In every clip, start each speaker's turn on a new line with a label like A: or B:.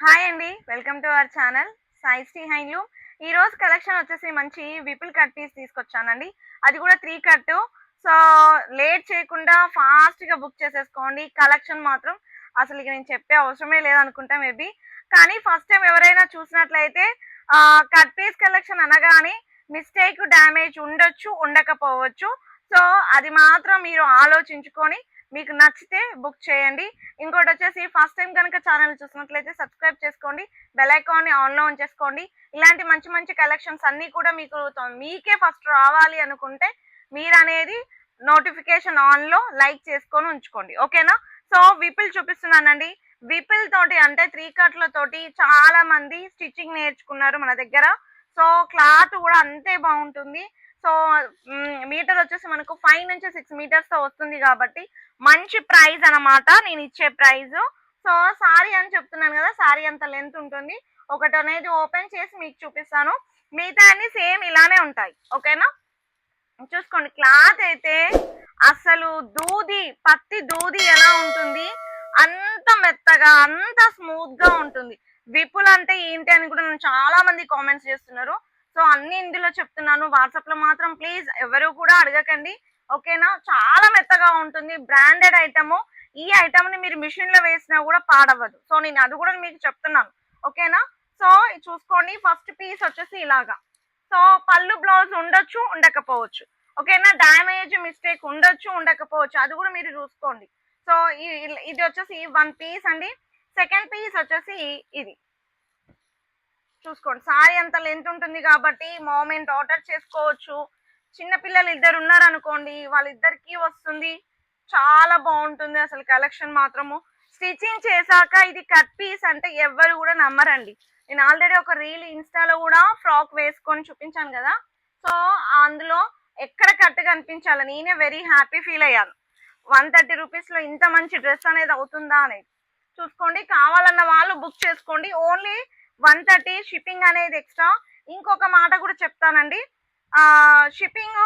A: Hi అండి welcome to our channel Sai Shri handloom ఈ రోజు కలెక్షన్ వచ్చేసి మంచి విపుల్ కట్ పీస్ తీసుకొచ్చానండి. అది కూడా త్రీ కట్ సో లేట్ చేయకుండా ఫాస్ట్గా బుక్ చేసేసుకోండి. కలెక్షన్ మాత్రం అసలు ఇక నేను చెప్పే అవసరమే లేదనుకుంటా మేబీ కానీ ఫస్ట్ టైం ఎవరైనా చూసినట్లయితే కట్ పీస్ కలెక్షన్ అనగానే మిస్టేక్ డ్యామేజ్ ఉండొచ్చు ఉండకపోవచ్చు. సో అది మాత్రం మీరు ఆలోచించుకొని మీకు నచ్చితే బుక్ చేయండి. ఇంకోటి వచ్చేసి ఫస్ట్ టైం కనుక ఛానల్ చూసినట్లయితే సబ్స్క్రైబ్ చేసుకోండి. బెల్ ఐకాన్ని ఆన్లో ఉంచేసుకోండి ఇలాంటి మంచి మంచి కలెక్షన్స్ అన్నీ కూడా మీకు మీకే ఫస్ట్ రావాలి అనుకుంటే మీరు అనేది నోటిఫికేషన్ ఆన్లో లైక్ చేసుకొని ఉంచుకోండి. ఓకేనా? సో విపుల్ చూపిస్తున్నానండి. విపుల్ తోటి అంటే త్రీ కట్లతోటి చాలా మంది స్టిచ్చింగ్ నేర్చుకున్నారు మన దగ్గర. సో క్లాత్ కూడా అంతే బాగుంటుంది. సో మీటర్ వచ్చేసి మనకు ఫైవ్ నుంచి సిక్స్ మీటర్స్తో వస్తుంది కాబట్టి మంచి ప్రైస్ అన్నమాట. నేను ఇచ్చే ప్రైస్ సో సారీ అని చెప్తున్నాను కదా సారీ అంత లెంత్ ఉంటుంది. ఒకటి అనేది ఓపెన్ చేసి మీకు చూపిస్తాను. మిగతా అన్ని సేమ్ ఇలానే ఉంటాయి. ఓకేనా చూసుకోండి క్లాత్ అయితే అసలు దూది పత్తి దూది ఎలా ఉంటుంది? అంత మెత్తగా అంత స్మూత్గా ఉంటుంది. విపుల్ అంటే ఏంటి అని కూడా చాలా మంది కామెంట్స్ చేస్తున్నారు. సో అన్ని ఇందులో చెప్తున్నాను. వాట్సాప్లో మాత్రం ప్లీజ్ ఎవరు కూడా అడగకండి. ఓకేనా? చాలా మెత్తగా ఉంటుంది. Branded item. ఈ ఐటమ్ని మీరు మిషన్లో వేసినా కూడా పాడవదు సో నేను అది కూడా మీకు చెప్తున్నాను. ఓకేనా? సో చూసుకోండి. ఫస్ట్ పీస్ వచ్చేసి ఇలాగా. సో పళ్ళు బ్లౌజ్ ఉండొచ్చు ఉండకపోవచ్చు. ఓకేనా? డ్యామేజ్ మిస్టేక్ ఉండొచ్చు ఉండకపోవచ్చు. అది కూడా మీరు చూసుకోండి. సో ఈ- ఇది వచ్చేసి వన్ పీస్ అండి. సెకండ్ పీస్ వచ్చేసి ఇది. చూసుకోండి. సారీ అంత లెంత్ ఉంటుంది కాబట్టి మోమెంట్ ఆర్డర్ చేసుకోవచ్చు. చిన్న పిల్లలు ఇద్దరు ఉన్నారనుకోండి వాళ్ళిద్దరికి వస్తుంది. చాలా బాగుంటుంది అసలు కలెక్షన్ మాత్రము. స్టిచ్చింగ్ చేశాక ఇది కట్ పీస్ అంటే ఎవ్వరు కూడా నమ్మరండి. నేను ఆల్రెడీ ఒక రీల్ ఇన్స్టాలో కూడా ఫ్రాక్ వేసుకొని చూపించాను కదా. సో అందులో ఎక్కడ కట్ కనిపించాలి నేనే వెరీ హ్యాపీ ఫీల్ అయ్యాను. వన్ థర్టీ రూపీస్లో ఇంత మంచి డ్రెస్ అనేది అవుతుందా అనేది. చూసుకోండి కావాలన్న వాళ్ళు బుక్ చేసుకోండి. ఓన్లీ వన్ థర్టీ షిప్పింగ్ అనేది ఎక్స్ట్రా. ఇంకొక మాట కూడా చెప్తానండి. షిప్పింగ్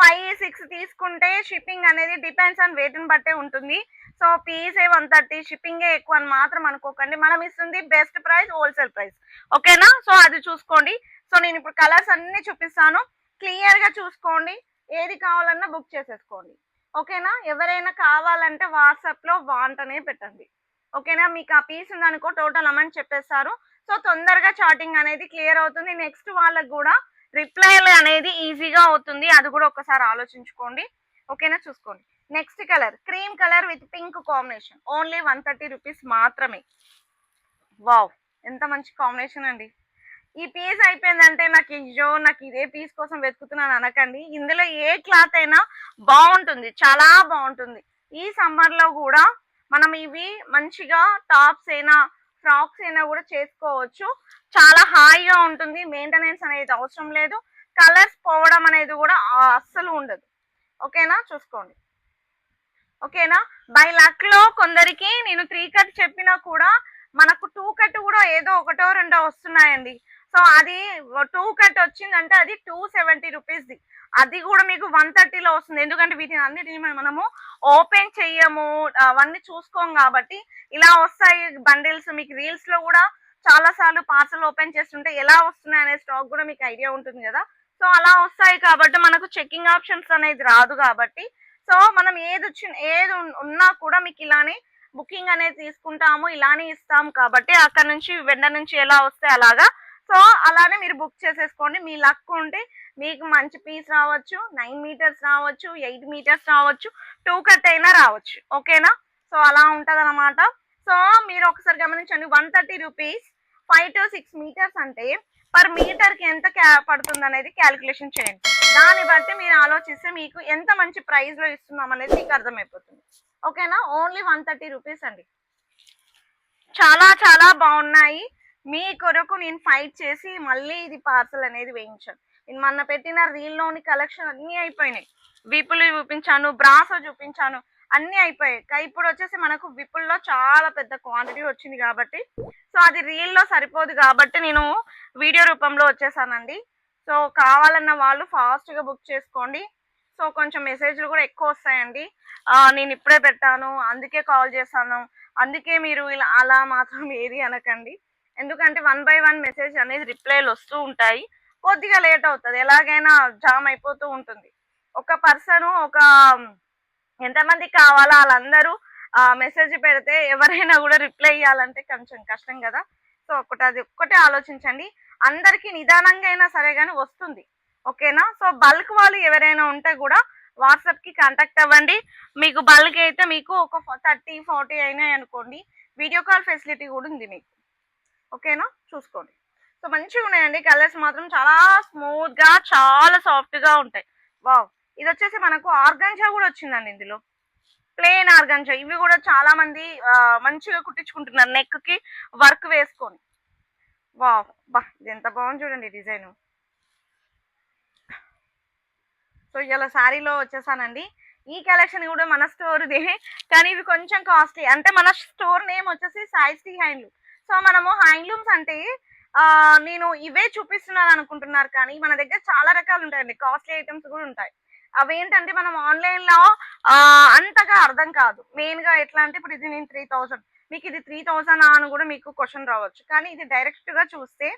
A: ఫైవ్ సిక్స్ తీసుకుంటే షిప్పింగ్ అనేది డిపెండ్స్ ఆన్ వెయిట్ని బట్టే ఉంటుంది. సో పీసే వన్ థర్టీ షిప్పింగే ఎక్కువ అని మాత్రం అనుకోకండి. మనం ఇస్తుంది బెస్ట్ ప్రైస్ హోల్సేల్ ప్రైస్. ఓకేనా? సో అది చూసుకోండి. సో నేను ఇప్పుడు కలర్స్ అన్ని చూపిస్తాను. క్లియర్గా చూసుకోండి. ఏది కావాలన్నా బుక్ చేసేసుకోండి. ఓకేనా? ఎవరైనా కావాలంటే వాట్సాప్లో వాంట్ అనే పెట్టండి. ఓకేనా? మీకు ఆ పీస్ ఉందనుకో టోటల్ అమౌంట్ చెప్పేస్తారు. సో తొందరగా చార్టింగ్ అనేది క్లియర్ అవుతుంది. నెక్స్ట్ వాళ్ళకి కూడా రిప్లైలు అనేది ఈజీగా అవుతుంది. అది కూడా ఒకసారి ఆలోచించుకోండి. ఓకేనా? చూసుకోండి. Next colour. Cream colour with pink combination. Only one thirty rupees మాత్రమే. వావ్! ఎంత మంచి కాంబినేషన్ అండి. ఈ పీస్ అయిపోయిందంటే నాకు అయ్యో నాకు ఇదే పీస్ కోసం వెతుకుతున్నాను అనకండి. ఇందులో ఏ క్లాత్ అయినా బాగుంటుంది. చాలా బాగుంటుంది. ఈ సమ్మర్లో కూడా మనం ఇవి మంచిగా టాప్స్ అయినా ఫ్రాక్స్ అయినా కూడా చేసుకోవచ్చు. చాలా హాయిగా ఉంటుంది. మెయింటెనెన్స్ అనేది అవసరం లేదు. కలర్స్ పోవడం అనేది కూడా అస్సలు ఉండదు. ఓకేనా? చూసుకోండి. ఓకేనా? బై లక్లో కొందరికి నేను త్రీ కట్ చెప్పినా కూడా మనకు టూ కట్ కూడా ఏదో ఒకటో రెండో వస్తున్నాయండి. సో అది టూ కట్ వచ్చిందంటే అది టూ సెవెంటీ రూపీస్ది. అది కూడా మీకు వన్ థర్టీలో వస్తుంది. ఎందుకంటే వీటిని అన్నిటిని మనము ఓపెన్ చెయ్యము అవన్నీ చూసుకోం కాబట్టి ఇలా వస్తాయి బండిల్స్ మీకు రీల్స్లో కూడా చాలా సార్లు పార్సల్ ఓపెన్ చేస్తుంటే ఎలా వస్తున్నాయి అనే స్టాక్ కూడా మీకు ఐడియా ఉంటుంది కదా. సో అలా వస్తాయి కాబట్టి మనకు చెకింగ్ ఆప్షన్స్ అనేది రాదు కాబట్టి. సో మనం ఏది వచ్చిన ఏది ఉన్నా కూడా మీకు ఇలానే బుకింగ్ అనేది తీసుకుంటాము ఇలానే ఇస్తాం కాబట్టి అక్కడ నుంచి వెండ నుంచి ఎలా వస్తే అలాగా. సో అలానే మీరు బుక్ చేసేసుకోండి. మీ లక్ ఉంటే మీకు మంచి పీస్ రావచ్చు నైన్ మీటర్స్ రావచ్చు ఎయిట్ మీటర్స్ రావచ్చు టూ కట్ అయినా రావచ్చు. ఓకేనా? సో అలా ఉంటుంది అనమాట సో మీరు ఒకసారి గమనించండి one thirty rupees five to six metres అంటే పర్ మీటర్కి ఎంత క్యా- పడుతుంది అనేది క్యాలిక్యులేషన్ చేయండి. దాన్ని బట్టి మీరు ఆలోచిస్తే మీకు ఎంత మంచి ప్రైస్లో ఇస్తున్నాం అనేది మీకు అర్థమైపోతుంది. ఓకేనా? ఓన్లీ వన్ థర్టీ రూపీస్ అండి. చాలా చాలా బాగున్నాయి. మీ కొరకు నేను ఫైట్ చేసి మళ్ళీ ఇది పార్సల్ అనేది వేయించాను. మొన్న పెట్టిన రీల్లోని కలెక్షన్ అన్నీ అయిపోయినాయి. విపులు చూపించాను బ్రాసో చూపించాను అన్నీ అయిపోయాయి. ఇప్పుడు వచ్చేసి మనకు విపుల్లో చాలా పెద్ద క్వాంటిటీ వచ్చింది కాబట్టి సో అది రీల్లో సరిపోదు కాబట్టి నేను వీడియో రూపంలో వచ్చేసానండి. సో కావాలన్న వాళ్ళు ఫాస్ట్గా బుక్ చేసుకోండి. సో కొంచెం మెసేజ్లు కూడా ఎక్కువ వస్తాయండి. నేను ఇప్పుడే పెట్టాను అందుకే కాల్ చేశాను. అందుకే మీరు ఇలా అలా మాత్రం ఏది అనకండి. ఎందుకంటే వన్ బై వన్ మెసేజ్ అనేది రిప్లైలు వస్తూ ఉంటాయి. కొద్దిగా లేట్ అవుతుంది. ఎలాగైనా జామ్ అయిపోతూ ఉంటుంది. ఒక పర్సన్ ఒక ఎంతమంది కావాలా వాళ్ళందరూ మెసేజ్ పెడితే ఎవరైనా కూడా రిప్లై ఇవ్వాలంటే కొంచెం కష్టం కదా. సో ఒకటి అది ఒక్కటే ఆలోచించండి. అందరికి నిదానంగా అయినా సరే కానీ వస్తుంది. ఓకేనా? సో బల్క్ వాళ్ళు ఎవరైనా ఉంటే కూడా వాట్సాప్కి కాంటాక్ట్ అవ్వండి. మీకు బల్క్ అయితే మీకు ఒక థర్టీ ఫార్టీ అయినాయి అనుకోండి వీడియో కాల్ ఫెసిలిటీ కూడా ఉంది మీకు. ఓకేనా? చూసుకోండి. సో మంచిగా ఉన్నాయండి. కలర్స్ మాత్రం చాలా స్మూత్గా చాలా సాఫ్ట్గా ఉంటాయి. వావ్! ఇది వచ్చేసి మనకు ఆర్గంజా కూడా వచ్చిందండి ఇందులో. Plain organza. ఇవి కూడా చాలా మంది మంచిగా కుట్టించుకుంటున్నారు నెక్కి వర్క్ వేసుకొని. వావ్! బా! ఇది ఎంత బాగుంది చూడండి డిజైన్. సో ఇలా శారీలో వచ్చేసానండి. ఈ కలెక్షన్ కూడా మన స్టోర్ది. కానీ ఇవి కొంచెం కాస్ట్లీ. అంటే మన స్టోర్ నేమ్ వచ్చేసి సాయిశ్రీ హ్యాండ్లూమ్. సో మనము హ్యాండ్లూమ్స్ అంటే నేను ఇవే చూపిస్తున్నాను అనుకుంటున్నారు కానీ మన దగ్గర చాలా రకాలు ఉంటాయండి. కాస్ట్లీ ఐటమ్స్ కూడా ఉంటాయి. అవి ఏంటంటే మనం ఆన్లైన్లో ఆ, అంతగా అర్థం కాదు. మెయిన్గా ఎట్లా అంటే ఇప్పుడు ఇది నేను త్రీ థౌసండ్ మీకు ఇది త్రీ థౌసండ్ అని కూడా మీకు క్వశ్చన్ రావచ్చు. కానీ ఇది డైరెక్ట్గా చూస్తే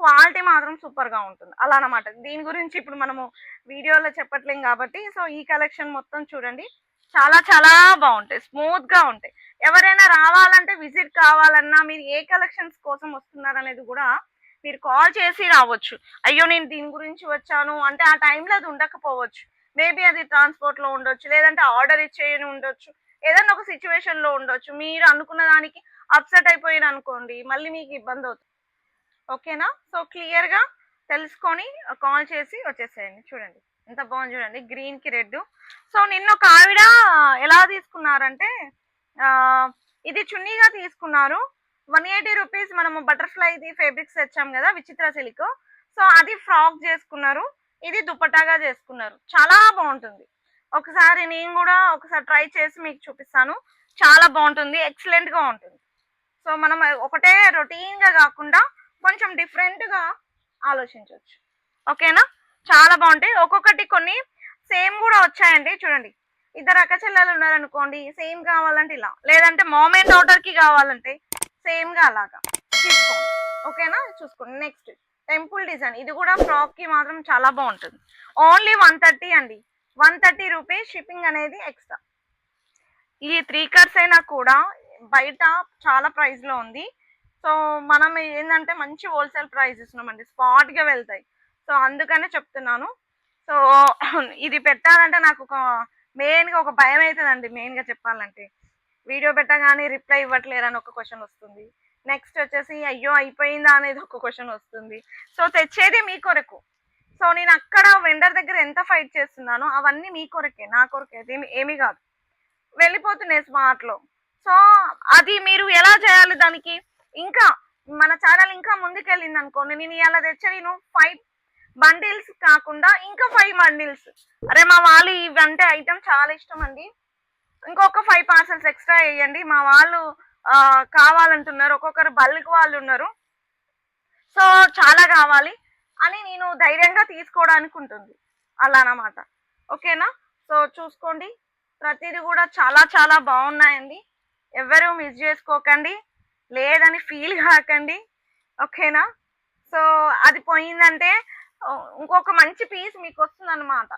A: క్వాలిటీ మాత్రం సూపర్గా ఉంటుంది. అలా అన్నమాట. దీని గురించి ఇప్పుడు మనము వీడియోలో చెప్పట్లేం కాబట్టి సో ఈ కలెక్షన్ మొత్తం చూడండి. చాలా చాలా బాగుంటాయి స్మూత్గా ఉంటాయి. ఎవరైనా రావాలంటే విజిట్ కావాలన్నా మీరు ఏ కలెక్షన్స్ కోసం వస్తున్నారు అనేది కూడా మీరు కాల్ చేసి రావచ్చు. అయ్యో నేను దీని గురించి వచ్చాను. అంటే ఆ టైంలో అది ఉండకపోవచ్చు. మేబీ అది ట్రాన్స్పోర్ట్లో ఉండొచ్చు లేదంటే ఆర్డర్ ఇచ్చేయని ఉండొచ్చు. ఏదైనా ఒక సిచ్యువేషన్లో ఉండొచ్చు. మీరు అనుకున్న దానికి అప్సెట్ అయిపోయిన అనుకోండి మళ్ళీ మీకు ఇబ్బంది అవుతుంది. ఓకేనా సో క్లియర్గా తెలుసుకొని uh, కాల్ చేసి వచ్చేసేయండి. చూడండి. ఎంత బాగుంది చూడండి గ్రీన్కి రెడ్ సో నిన్న ఒక ఆవిడ ఎలా తీసుకున్నారంటే ఆ, ఇది చున్నీగా తీసుకున్నారు. వన్ ఎయిటీ రూపీస్ మనము బటర్ఫ్లైది ఫేబ్రిక్స్ తెచ్చాం కదా విచిత్ర సిల్క్. సో అది ఫ్రాక్ చేసుకున్నారు ఇది దుపటాగా చేసుకున్నారు. చాలా బాగుంటుంది. ఒకసారి నేను కూడా ఒకసారి ట్రై చేసి మీకు చూపిస్తాను. చాలా బాగుంటుంది ఎక్సలెంట్గా ఉంటుంది. సో మనం ఒకటే రొటీన్గా కాకుండా కొంచెం డిఫరెంట్గా ఆలోచించవచ్చు. ఓకేనా? చాలా బాగుంటాయి. ఒక్కొక్కటి కొన్ని సేమ్ కూడా వచ్చాయండి. చూడండి. ఇద్దరు అక్క చెల్లెలు ఉన్నారనుకోండి సేమ్ కావాలంటే ఇలా. లేదంటే మామెంట్ ఆర్డర్కి కావాలంటే సేమ్గా అలాగా. తీసుకోండి. ఓకేనా? చూసుకోండి. Next temple design. ఇది కూడా ఫ్రాక్కి మాత్రం చాలా బాగుంటుంది. ఓన్లీ వన్ థర్టీ అండి. వన్ థర్టీ రూపీస్ షిప్పింగ్ అనేది ఎక్స్ట్రా ఈ త్రీ కర్స్ అయినా కూడా బయట చాలా ప్రైస్లో ఉంది. సో మనం ఏంటంటే మంచి హోల్సేల్ ప్రైస్ ఇస్తున్నామండి. స్పాట్గా వెళ్తాయి. సో అందుకనే చెప్తున్నాను. సో ఇది పెట్టాలంటే నాకు ఒక మెయిన్గా ఒక భయం అవుతుందండి మెయిన్గా చెప్పాలంటే. వీడియో పెట్టగానే రిప్లై ఇవ్వట్లేదు అని ఒక క్వశ్చన్ వస్తుంది. నెక్స్ట్ వచ్చేసి అయ్యో అయిపోయిందా అనేది ఒక క్వశ్చన్ వస్తుంది. సో తెచ్చేది మీ కొరకు. సో నేను అక్కడ వెండర్ దగ్గర ఎంత ఫైట్ చేస్తున్నానో అవన్నీ మీ కొరకే నా కొరకే. అది ఏమి- ఏమీ కాదు. వెళ్ళిపోతున్నాయి స్మార్ట్లో. సో అది మీరు ఎలా చేయాలి దానికి? ఇంకా మన ఛానల్ ఇంకా ముందుకెళ్ళింది అనుకోండి నేను ఇలా తెచ్చా నేను ఫైవ్ బండిల్స్ కాకుండా ఇంకా ఫైవ్ బండిల్స్. అరే మా వాళ్ళు ఇవంటే ఐటమ్ చాలా ఇష్టం అండి ఇంకొక ఫైవ్ పార్సల్స్ ఎక్స్ట్రా వేయండి. మా వాళ్ళు కావాలంటున్నారు. ఒక్కొక్కరు బల్క్ వాళ్ళు ఉన్నారు. సో చాలా కావాలి అని నేను ధైర్యంగా తీసుకోవడానికి ఉంటుంది. అలా అన్నమాట ఓకేనా? సో చూసుకోండి. ప్రతిదీ కూడా చాలా చాలా బాగున్నాయండి. ఎవరు మిస్ చేసుకోకండి. లేదని ఫీల్ కాకండి. ఓకేనా? సో అది పోయిందంటే ఇంకొక మంచి పీస్ మీకు వస్తుంది అనమాట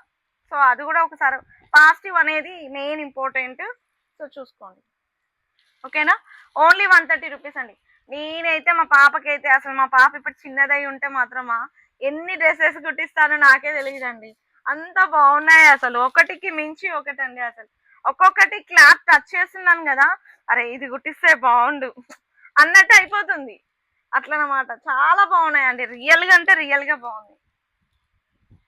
A: సో అది కూడా ఒకసారి పాజిటివ్ అనేది మెయిన్ ఇంపార్టెంట్. సో చూసుకోండి. ఓకేనా? ఓన్లీ వన్ థర్టీ రూపీస్ అండి. నేనైతే మా పాపకైతే అసలు మా పాప ఇప్పుడు చిన్నదై ఉంటే మాత్రమా ఎన్ని డ్రెస్సెస్ కుట్టిస్తానో నాకే తెలియదండి అంత బాగున్నాయి అసలు. ఒకటికి మించి ఒకటండి అసలు. ఒక్కొక్కటి క్లాత్ టచ్ చేస్తున్నాను కదా అరే ఇది కుట్టిస్తే బాగుండు. అన్నట్టు అయిపోతుంది. అట్లనమాట. చాలా బాగున్నాయండి. అండి రియల్గా అంటే రియల్గా బాగుంది బాగున్నాయి.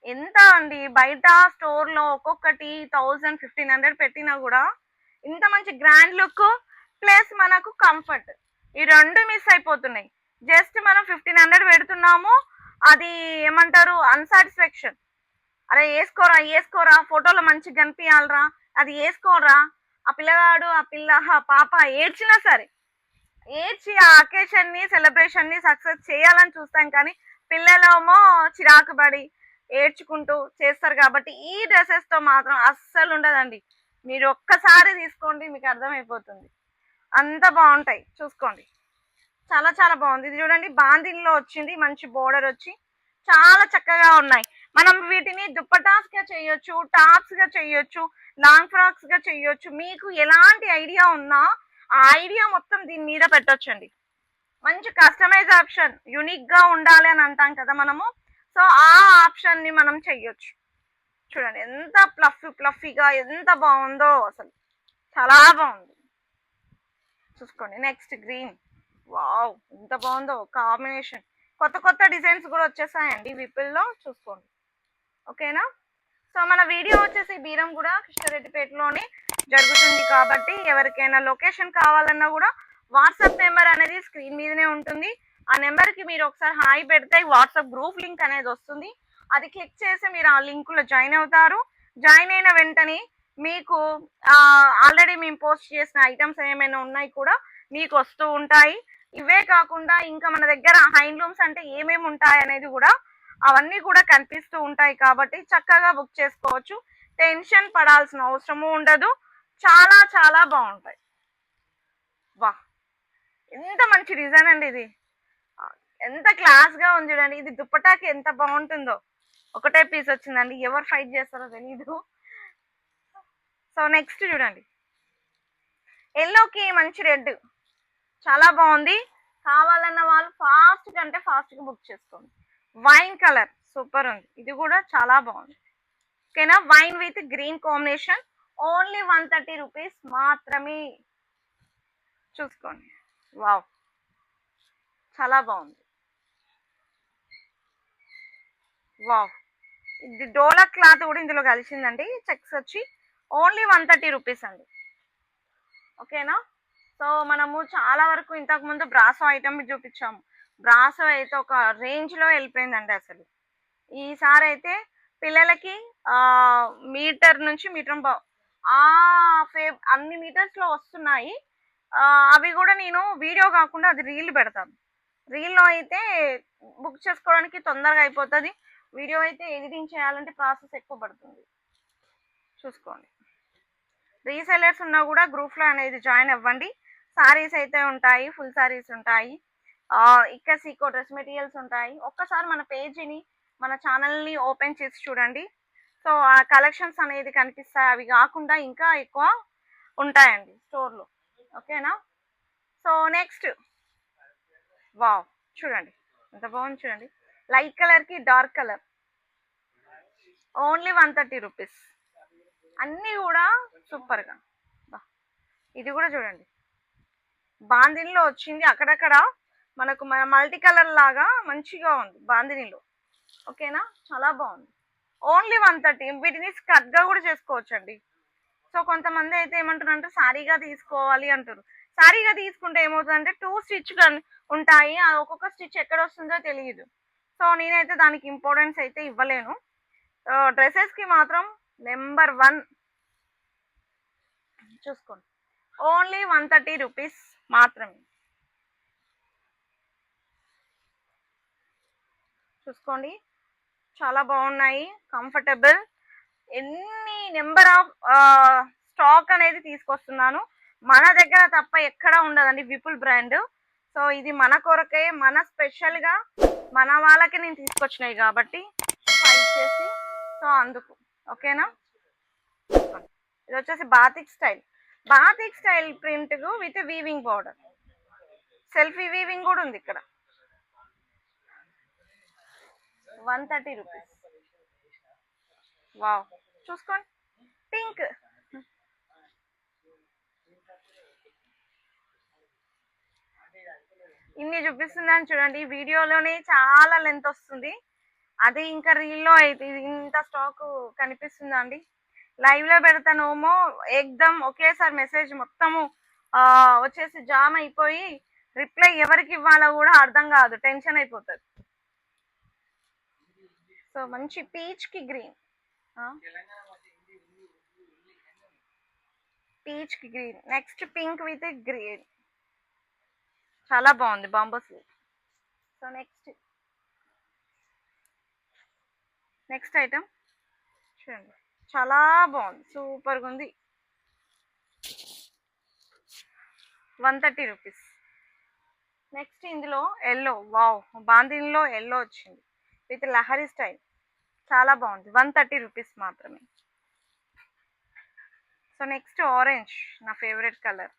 A: ఎంత అండి? బయట స్టోర్లో ఒక్కొక్కటి థౌజండ్ ఫిఫ్టీన్ హండ్రెడ్ పెట్టినా కూడా ఇంత మంచి గ్రాండ్ లుక్ ప్లస్ మనకు కంఫర్ట్. ఈ రెండు మిస్ అయిపోతున్నాయి. జస్ట్ మనం ఫిఫ్టీన్ హండ్రెడ్ పెడుతున్నాము. అది ఏమంటారు? అన్సాటిస్ఫాక్షన్. అరే వేసుకోరా వేసుకోరా ఫోటోలో మంచిగా కనిపించాలరా అది వేసుకోరా ఆ పిల్లగాడు ఆ పిల్ల పాప ఏడ్చినా సరే ఏడ్చి ఆ అకేషన్ని సెలబ్రేషన్ని సక్సెస్ చేయాలని చూస్తాం కానీ పిల్లలేమో చిరాకు పడి ఏడ్చుకుంటూ చేస్తారు కాబట్టి ఈ డ్రెస్సెస్తో మాత్రం అస్సలు ఉండదండి. మీరు ఒక్కసారి తీసుకోండి మీకు అర్థమైపోతుంది. అంత బాగుంటాయి. చూసుకోండి. చాలా చాలా బాగుంది. ఇది చూడండి బాందిన్లో వచ్చింది మంచి బోర్డర్ వచ్చి చాలా చక్కగా ఉన్నాయి. మనం వీటిని దుప్పటాస్గా చేయొచ్చు టాప్స్గా చేయొచ్చు లాంగ్ ఫ్రాక్స్గా చేయొచ్చు. మీకు ఎలాంటి ఐడియా ఉన్నా ఆ ఐడియా మొత్తం దీని మీద పెట్టొచ్చండి. మంచి కస్టమైజ్ ఆప్షన్ యునిక్గా ఉండాలి అని అంటాం కదా మనము. సో ఆ ఆప్షన్ని మనం చెయ్యొచ్చు. చూడండి ఎంత ప్లఫీ ప్లఫీగా ఎంత బాగుందో అసలు. చాలా బాగుంది. చూసుకోండి నెక్స్ట్ గ్రీన్ వావ్ ఎంత బాగుందో కాంబినేషన్ కొత్త కొత్త డిజైన్స్ కూడా వచ్చేసాయండి విపుల్లో చూసుకోండి. ఓకేనా సో మన వీడియో వచ్చేసి బీరం కూడా కృష్ణారెడ్డిపేటలోనే జరుగుతుంది కాబట్టి ఎవరికైనా లొకేషన్ కావాలన్నా కూడా వాట్సాప్ నెంబర్ అనేది స్క్రీన్ మీదనే ఉంటుంది. ఆ నెంబర్కి మీరు ఒకసారి హాయ్ పెడితే వాట్సాప్ గ్రూప్ లింక్ అనేది వస్తుంది. అది క్లిక్ చేసి మీరు ఆ లింకులో జాయిన్ అవుతారు. జాయిన్ అయిన వెంటనే మీకు ఆల్రెడీ మేము పోస్ట్ చేసిన ఐటమ్స్ ఏమైనా ఉన్నాయి కూడా మీకు వస్తూ ఉంటాయి. ఇవే కాకుండా ఇంకా మన దగ్గర హ్యాండ్లూమ్స్ అంటే ఏమేమి ఉంటాయి అనేది కూడా అవన్నీ కూడా కనిపిస్తూ ఉంటాయి కాబట్టి చక్కగా బుక్ చేసుకోవచ్చు. టెన్షన్ పడాల్సిన అవసరము ఉండదు. చాలా చాలా బాగుంటాయి. వా ఎంత మంచి డిజైన్ అండి ఇది. ఎంత క్లాస్గా ఉంది చూడండి. ఇది దుప్పటాకి ఎంత బాగుంటుందో. ఒకటే పీస్ వచ్చిందండి. ఎవరు ఫైట్ చేస్తారో తెలీదు. సో నెక్స్ట్ చూడండి. ఎల్లోకి మంచి రెడ్ చాలా బాగుంది. కావాలన్న వాళ్ళు ఫాస్ట్ కంటే ఫాస్ట్గా బుక్ చేసుకోండి. వైన్ కలర్ సూపర్ ఉంది. ఇది కూడా చాలా బాగుంది. ఓకేనా wine with green combination only one thirty rupees మాత్రమే చూసుకోండి. వావ్ చాలా బాగుంది. వావ్. ఇది డోలా క్లాత్ కూడా ఇందులో కలిసిందండి. చెక్స్ వచ్చి ఓన్లీ వన్ థర్టీ రూపీస్ అండి. ఓకేనా? సో మనము చాలా వరకు ఇంతకు ముందు బ్రాసో ఐటమ్ చూపించాము. బ్రాసో అయితే ఒక రేంజ్లో వెళ్ళిపోయిందండి అసలు. ఈసారి అయితే పిల్లలకి మీటర్ నుంచి మీటర్ ఆ ఫే అన్ని మీటర్స్లో వస్తున్నాయి. అవి కూడా నేను వీడియో కాకుండా అది రీల్ పెడతాను. రీల్లో అయితే బుక్ చేసుకోవడానికి తొందరగా అయిపోతుంది. వీడియో అయితే ఎడిటింగ్ చేయాలంటే ప్రాసెస్ ఎక్కువ పడుతుంది. చూసుకోండి. రీసెలర్స్ ఉన్నా కూడా గ్రూప్లో అనేది జాయిన్ అవ్వండి. సారీస్ అయితే ఉంటాయి ఫుల్ సారీస్ ఉంటాయి. ఆ, ఇక్కడ సీకో డ్రెస్ మెటీరియల్స్ ఉంటాయి. ఒక్కసారి మన పేజీని మన ఛానల్ని ఓపెన్ చేసి చూడండి. సో ఆ కలెక్షన్స్ అనేది కనిపిస్తాయి అవి కాకుండా ఇంకా ఎక్కువ ఉంటాయండి స్టోర్లో. ఓకేనా? So next. వావ్. చూడండి. ఎంత బాగుంది చూడండి. లైట్ కలర్కి dark colour. Only one thirty rupees. అన్నీ కూడా సూపర్గా. బా. ఇది కూడా చూడండి. బాందినిలో వచ్చింది అక్కడక్కడ మనకు మన మల్టీ కలర్ లాగా మంచిగా ఉంది బాందినిలో. ఓకేనా? చాలా బాగుంది. Only one thirty. వీటిని స్కర్ట్గా కూడా చేసుకోవచ్చండి. సో కొంతమంది అయితే ఏమంటారంటే సారీగా తీసుకోవాలి అంటారు. సారీగా తీసుకుంటే ఏమవుతుందంటే టూ స్టిచ్ ఉంటాయి. ఆ ఒక్కొక్క స్టిచ్ ఎక్కడ వస్తుందో తెలియదు సో నేనైతే దానికి ఇంపార్టెన్స్ అయితే ఇవ్వలేను. డ్రెస్సెస్కి మాత్రం నెంబర్ వన్. చూసుకోండి. ఓన్లీ వన్ థర్టీ రూపీస్ మాత్రమే. చూసుకోండి. చాలా బాగున్నాయి. కంఫర్టబుల్. ఎన్ని నెంబర్ ఆఫ్ స్టాక్ అనేది తీసుకొస్తున్నాను. మన దగ్గర తప్ప ఎక్కడ ఉండదండి విపుల్ బ్రాండ్. సో ఇది మన కొరకే మన స్పెషల్గా మన వాళ్ళకి నేను తీసుకొచ్చినాయి కాబట్టి చేసి సో అందుకు ఓకేనా? ఇది వచ్చేసి batik style. Batik style print with weaving border selfie weaving కూడా ఉంది ఇక్కడ. One thirty rupees. వావ్. చూసుకోండి. పింక్. ఇన్ని చూపిస్తుందని చూడండి. ఈ వీడియోలోనే చాలా లెంత్ వస్తుంది. అది ఇంకా రీల్లో అయితే ఇది ఇంత స్టాక్ కనిపిస్తుందా అండి లైవ్లో పెడతానేమో ఎగ్దమ్ ఒకేసారి మెసేజ్ మొత్తము వచ్చేసి జామ్ అయిపోయి రిప్లై ఎవరికి ఇవ్వాలో కూడా అర్థం కాదు టెన్షన్ అయిపోతుంది. సో మంచి పీచ్కి green పీచ్కి green next pink with green చాలా బాగుంది బాంబో సో నెక్స్ట్ నెక్స్ట్ ఐటమ్. చూడండి. చాలా బాగుంది. సూపర్గా ఉంది. One thirty rupees. నెక్స్ట్ ఇందులో ఎల్లో. వావ్. బాందినిలో ఎల్లో వచ్చింది. With Lahari style. చాలా బాగుంది. వన్ థర్టీ రూపీస్ మాత్రమే. So next orange. నా ఫేవరెట్ కలర్.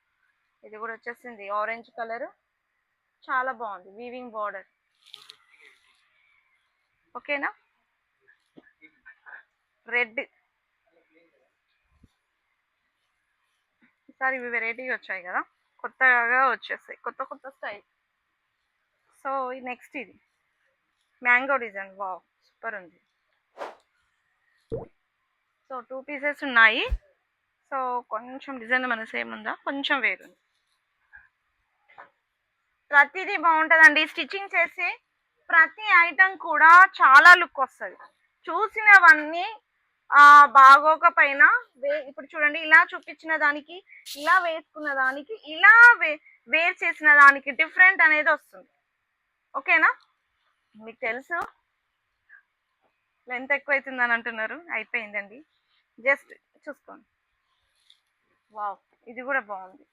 A: ఇది కూడా వచ్చేసింది. Orange colour. చాలా బాగుంది. Weaving border. ఓకేనా? రెడ్. ఈసారి ఇవి వెరైటీగా వచ్చాయి కదా. కొత్తగా వచ్చేస్తాయి. కొత్త కొత్త స్టైల్. సో నెక్స్ట్ ఇది. మ్యాంగో డిజైన్ వావ్ సూపర్ ఉంది. సో టూ పీసెస్ ఉన్నాయి. సో కొంచెం డిజైన్ మన సేమ్ ఉందా? కొంచెం వేరుంది ప్రతిదీ బాగుంటుందండి. స్టిచ్చింగ్ చేసి ప్రతి ఐటెం కూడా చాలా లుక్ వస్తుంది. చూసినవన్నీ ఆ బాగోక వే ఇప్పుడు చూడండి ఇలా చూపించిన దానికి ఇలా వేసుకున్న దానికి ఇలా వే వేర్ చేసిన దానికి డిఫరెంట్ అనేది వస్తుంది. ఓకేనా? మీకు తెలుసు? లెంత్ ఎక్కువ అవుతుందని అంటున్నారు. అయిపోయిందండి. జస్ట్ చూసుకోండి. వావ్ ఇది కూడా బాగుంది.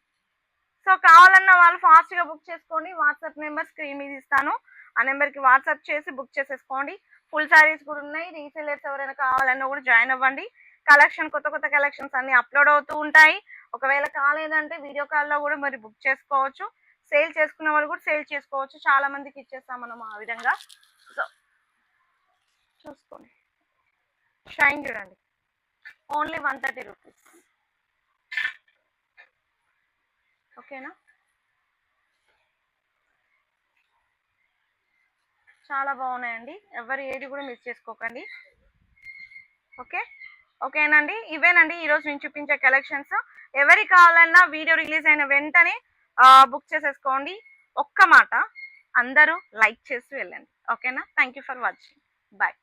A: సో కావాలన్న వాళ్ళు ఫాస్ట్గా బుక్ చేసుకోండి. వాట్సాప్ నెంబర్ స్క్రీన్ మీద ఇస్తాను. ఆ నెంబర్కి వాట్సాప్ చేసి బుక్ చేసేసుకోండి. ఫుల్ శారీస్ కూడా ఉన్నాయి. రీసెలర్స్ ఎవరైనా కావాలన్నా కూడా జాయిన్ అవ్వండి. కలెక్షన్ కొత్త కొత్త కలెక్షన్స్ అన్ని అప్లోడ్ అవుతూ ఉంటాయి. ఒకవేళ కాలేదంటే వీడియో కాల్లో కూడా మరి బుక్ చేసుకోవచ్చు. సేల్ చేసుకున్న వాళ్ళు కూడా సేల్ చేసుకోవచ్చు. చాలా మందికి ఇచ్చేస్తాం మనం ఆ విధంగా. సో చూసుకోండి. షైన్ చూడండి. ఓన్లీ వన్ థర్టీ రూపీస్ ఓకేనా చాలా బాగున్నాయండి. ఎవరు ఏది కూడా మిస్ చేసుకోకండి. ఓకే? ఓకేనండి. ఇవేనండి ఈరోజు నేను చూపించే కలెక్షన్స్. ఎవరికి కావాలన్నా వీడియో రిలీజ్ అయిన వెంటనే బుక్ చేసేసుకోండి. ఒక్క మాట. అందరూ లైక్ చేసి వెళ్ళండి. ఓకేనా? Thank you for watching. Bye.